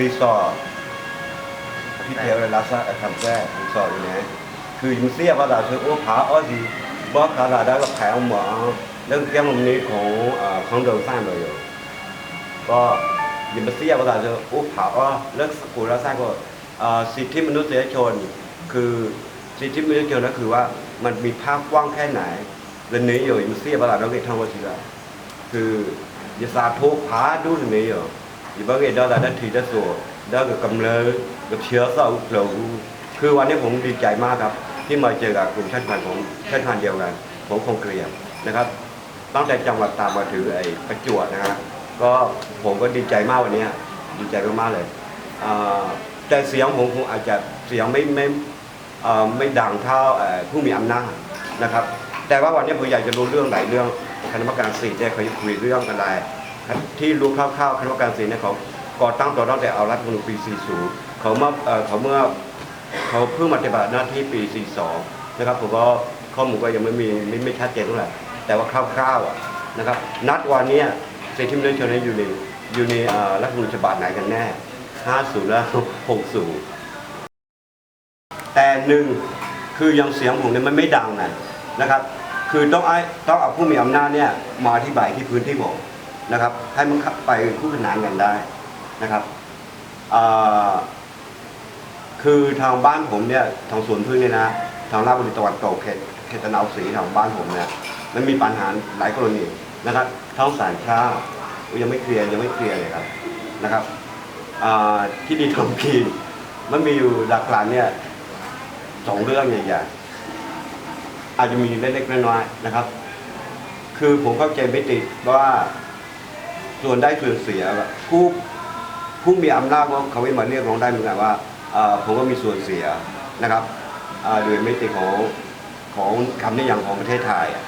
รีสอร์ทที่เทวราชาทำแท้รีสอร์ทอยู่ไหนคือยิงเสียว่าเราคือโอ้ผาอ้อดีบอกขาเราได้ก็แผลหมอเรื่องแก้มนี้ของของเดิมสร้างเลยอยู่ก็ยิงเสียว่าเราจะโอ้ผาอ้อเรื่องสกุลราชาก็สิทธิมนุษยชน คือสิทธิมนุษยชนก็คือว่ามันมีภาพกว้างแค่ไหนเรื่องนี้อยู่ยิงเสียว่าเราเราเกิดทางวัชิระคือยาสาทุกผาดูถึงนี้อยู่องทีเราได้ทีได้ส่ กับกำเนิดกับเชื้อเศร้าเราคือวันนี้ผมดีใจมากครับ ที่มาเจอกับกลุ่มชาติพันธุ์ของชาติพันธุ์เดียวกันของคงเกลียมนะครับ ตั้งแต่จังหวัดตามมาถือไอ้ประจวบนะฮะก็ผมก็ดีใจมากวันนี้ดีใจมากๆเลยแต่เสียงผมคงอาจจะเสียงไม่ไม่ไม่ดังเท่าผู้มีอำนาจนะครับ แต่ว่าวันนี้ผมอยากจะรู้เรื่องหลายเรื่องคณะกรรมการสี่เนี่ยเขาคุยเรื่องอะไร ที่รู้คร่าวๆคณะกรรมการสี่เนี่ยเขาก่อตั้งตัวตั้งแต่เอารัฐมนูญปี 40 เขาเมื่อเอ่อเขาเมื่อเขาเพิ่งมปฏิบัติหน้าที่ปี 42 นะครับผมก็ข้อมูลก็ยังไม่มีไม่ไม่ชัดเจนเท่าไหร่แต่ว่าคร่าวๆนะครับนัดวันนี้สิทธิมนุษยชนนี่อยู่ในอยู่ในรัฐมนูญฉบับไหนกันแน่ 50 และ 60 แต่หนึ่งคือยังเสียงผมเนี่ยมันไม่ดังนะนะครับ คือต้องไอ้ต้องเอาผู้มีอำนาจเนี่ยมาอธิบายที่พื้นที่ผม นะครับ ให้มันไปคู่ขนานกันได้นะครับคือทางบ้านผมเนี่ยทางสวนพึ่งเนี่ยนะทางราชบุรีตะวันตกเขตเขตนาวศรีทางบ้านผมเนี่ยมันมีปัญหาหลายกรณีนะครับท้องสารข้าวยังไม่เคลียร์ยังไม่เคลียร์เลยครับนะครับที่ดีทำกินมันมีอยู่หลักหลานเนี่ยสองเรื่องใหญ่ๆอาจจะมีเล็กๆน้อยๆนะครับ คือผมเข้าใจไม่ติดว่า ส่วนได้ส่วนเสียผู้ผู้มีอำนาจก็เขาไม่มาเรียกร้องได้เหมือนกันว่าผมก็มีส่วนเสียนะครับโดยไม่ติดของของคำนิยามของประเทศไทยอะ